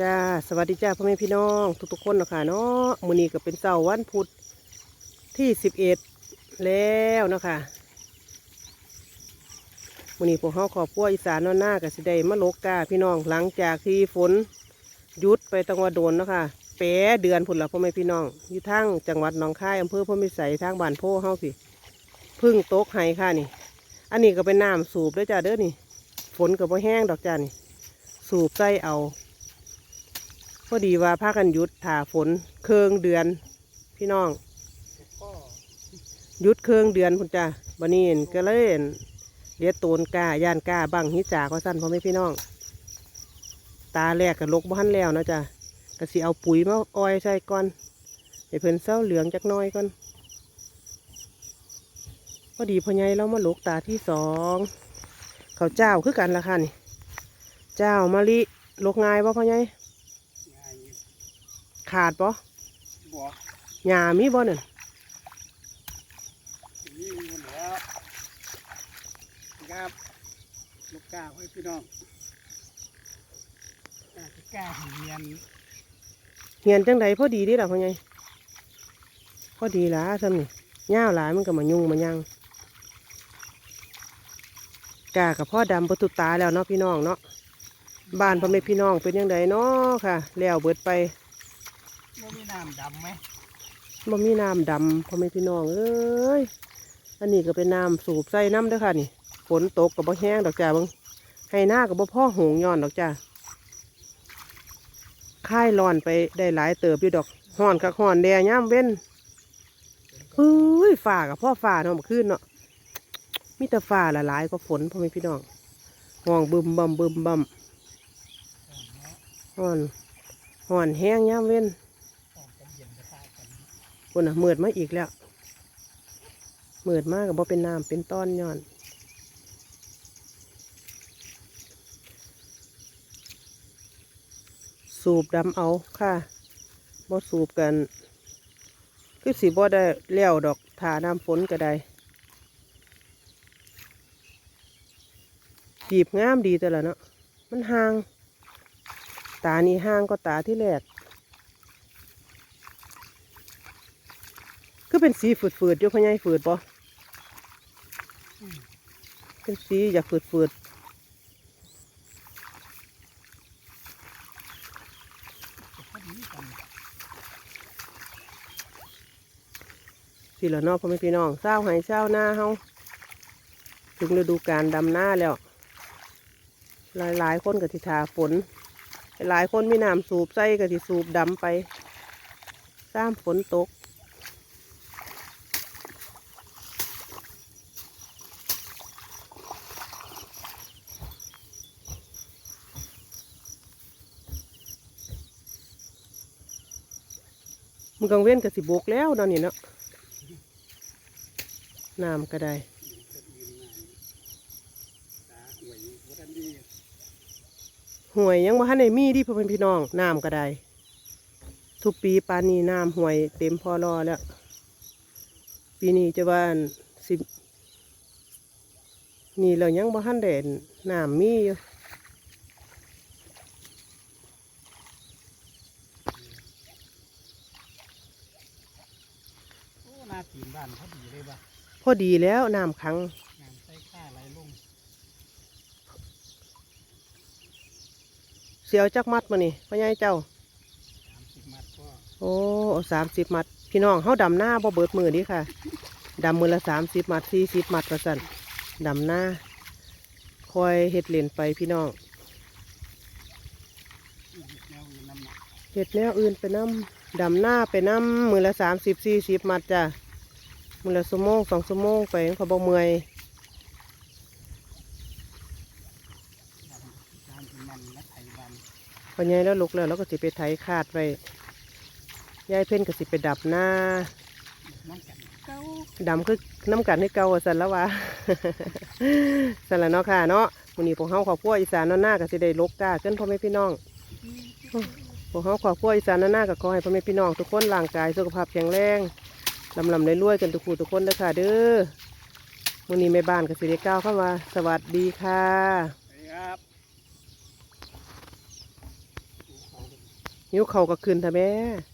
จ้าสวัสดีจ้าพ่อแม่พี่น้องทุกๆคนนะคะเนาะมื้อนี้ก็เป็นเสาร์วันพุธที่สิบเอ็ดแล้วนะคะมื้อนี้พวกเฮาครอบครัวอีสานนาะหน้าก็สิได้มาโลกกาพี่น้องหลังจากที่ฝนหยุดไปตังวโดนนะคะแปรเดือนพุ่นละพ่อแม่พี่น้องอยู่ทางจังหวัดหนองคายอำเภอพรหมิสัยทางบ้านโพเฮาสิพึ่งโต๊กไห้ค่ะนี่ อันนี้ก็เป็นน้ำสูบด้วยจ้าเด้อนี่ ฝนก็บ่แห้งดอกจ้านี่ สูบใส่เอา อดีว่าพากันหยุดถ่าฝนเคืองเดือน พี่น้องหยุดเคืองเดือนพุ่นจ้าบันนี้ก็เลยเห็นเลียดโตนกาย่านกาบังหิจากว่าสั้นพ่อแม่พี่น้อง ตาแรกกับลกบ้านแล้วนะจ้ะก็สิเอาปุ๋ยมาอ้อยใส่ก่อนให้เพิ่นเศร้าเหลืองจักน้อยก่อนพอดีพ่อใหญ่เรามาลกตาที่สองเขาเจ้าคือกันละค่ะนี่ เจ้ามะลิลกง่ายป่ะพ่อใหญ่ ขาดป่ะบ่หญ้ามีบ่เนี่ยนี่มีหมดแล้วครับลูกกาไว้พี่น้องอ่าลูกกาเหียนเหียนจังใดพอดีเดิล่ะพ่อใหญ่พอดีหละซ้ำนี่ย่าวหลายมันก็มายุ่งมายังกากับพ่อดำประตุตาแล้วเนาะพี่น้องเนาะบ้านพ่อแม่พี่น้องเป็นยังไงเนาะค่ะ แล้วเบิดไปบ่มี น้ำดำไหมบ่มีน้ำดำพ่อแม่พี่น้องเอ้ยอันนี้ก็เป็นน้ำสูบใส่น้ำด้อค่ะนี่ฝนตกกับบ่แห้งดอกจ้าบังให้หน้ากับบ่พ่อหงย้อนดอกจ้าค่ายร้อนไปได้หลายเติบอยู่ดอกห้อนกับห้อนแดงย่ำเว้นเฮ้ยฝ่ากับพ่อฝ่าเนาะเมื่อคืนเนาะมีแต่ฝ่าละหลายก็ฝนพ่อแม่พี่น้องห้องบึมบัมบึมบัมห้อนห้อนแห้งย่ำเว้น ออกกันเย็นกระตายกัน คนอะเมือดมาอีกแล้วเมือดมากกับบ่เป็นน้ำเป็นต้อนย้อนสูบดำเอาค่ะบ่สูบกัน คือสีบ่ได้เลี้ยวดอกถาน้ำฝนก็ได้จีบงามดีแต่ละเนาะมันห่าง ตานี่ห่างก็ตาที่แรก คือเป็นสีฝืดๆอยู่พ่อใหญ่ฝืดปะเป็นสีอยากฝืดพอดีกันๆสีละเนอกพ่อแม่พี่น้องเศร้าหายเศร้าหน้าเฮาถึงฤดูการดำหน้าแล้ว หลายหลายๆคนก็ทิทาฝน หลายคนมีน้ำสูบใส่ก็ทิสูบดำไปซ้ำฝนตก มันกังเว้นกับสิบกแล้วตอนนี้เนาะน้ำก็ได้หวยบ่วยยังบ่ทันได้มีดิพ่อแม่พี่น้องน้ำก็ได้ทุกปีปานนี้น้ำห่วยเต็มพอรอแล้ว ปีนี้จะว่าอั่นสิบนี่เรายังบ่ทันได้น้ำมีอยู่ โอ้หน้า ตีนบ้านพอดีเลยบ่ะพอดีแล้วน้ำขังน้ำใส่ข้าไหลลงเสียวจักมัดมานี่พ่อใหญ่เจ้าสามสิบมัดก็โอ้สามสิบมัด พี่น้องเขาดำหน้าบ่เบิดมือดีค่ะดำมือละสามสิบมัดสี่สิบมัดประสันดำหน้าคอยเฮ็ดเหรียญไปพี่น้องอีกแนวอื่นน้ำหนักเฮ็ดแนวอื่นไปน้ำดำหน้าไปน้ำมือละสามสิบสี่สิบมัดจ้ะ มือละชั่วโมงสองชั่วโมงไปเขาบ่เมื่อยดำน้ำเป็นมันและพอใหญ่แล้วลุกแล้วเราก็สิไปไถคาดไว้ยายเพ่นก็สิไปดับหน้าดำคือน้ำกันให้เก่าสันแล้ววะสันละเนาะค่ะเนาะมื้อนี้พวกเฮาครอบครัวอีสานนหน้าก็สิได้ลกกาเกินพ่อแม่พี่น้องพวกเขาขอบครัวอีสานหน้าก็ขอให้พ่อแม่พี่น้อง ทุกคนร่างกายสุขภาพแข็งแรง ลำลำรวยๆกันทุกคู่ทุกคนเด้อค่ะเด้อมื้อนี้แม่บ้านก็สิได้ก้าวเข้ามา สวัสดีค่ะสวัสดีครับดูเขาหิวเขาวก็คืนท่ะแม่เ